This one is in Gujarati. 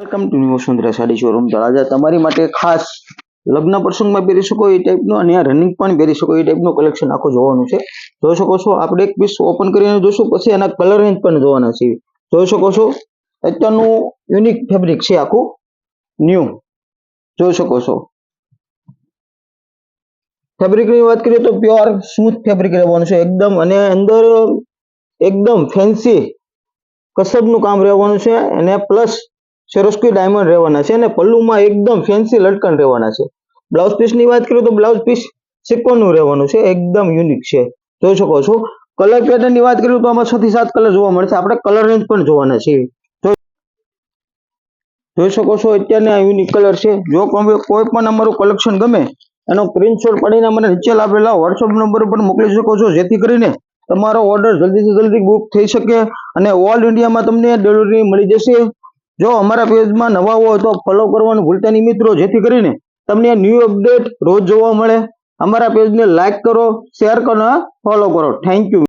Welcome to new Vasundhara sari showroom Talaja તમારી માટે ખાસ લગ્ન પ્રસંગમાં પહેરી શકો એ ટાઈપનું અને રનિંગ પણ પહેરી શકો એ ટાઈપનું કલેક્શન આખું જોવાનું છે. જોઈ શકો છો, આપણે એક પીસ ઓપન કરીને જોશું, પછી એના કલર રેન્જ પણ જોવાના છે. જોઈ શકો છો, અત્યારનું યુનિક ફેબ્રિક છે આખું ન્યૂ જોઈ શકો છો. ફેબ્રિકની વાત કરીએ તો પ્યોર સ્મૂથ ફેબ્રિક રહેવાનું છે એકદમ અને અંદર એકદમ ફેન્સી કસબનું કામ રહેવાનું છે અને પ્લસ સેરોસ્કી ડાયમંડ રહેવાના છે અને પલ્લુમાં એકદમ ફેન્સી લટકન રહેવાના છે. બ્લાઉઝ પીસની વાત કરીએ તો બ્લાઉઝ પીસ સિક્વનનું રહેવાનું છે, એકદમ યુનિક છે. જોઈ શકો છો. કલર પેટર્નની વાત કરીએ તો આમાં છ થી સાત કલર જોવા મળશે. આપણે કલર રેન્જ પણ જોવાના છે જોઈ- શકો છો અત્યારના આ યુનિક કલર છે. જો કોઈ કોઈ પણ અમારું કલેક્શન ગમે, એનો સ્ક્રીનશોટ પાડીને મને નીચે આપેલા વોટ્સઅપ નંબર પર મોકલી શકો છો. જેથી કરીને તમારો ઓર્ડર જલ્દીથી જલ્દી બુક થઈ શકે અને ઓલ ઇન્ડિયામાં તમને ડિલિવરી મળી જશે. જો અમારા પેજમાં નવા હોય તો ફોલો કરવાનું ભૂલતા નહીં મિત્રો. જેથી કરીને તમને ન્યૂ અપડેટ રોજ જોવા મળે. અમારા પેજને લાઇક કરો શેર કરો ફોલો કરો. Thank you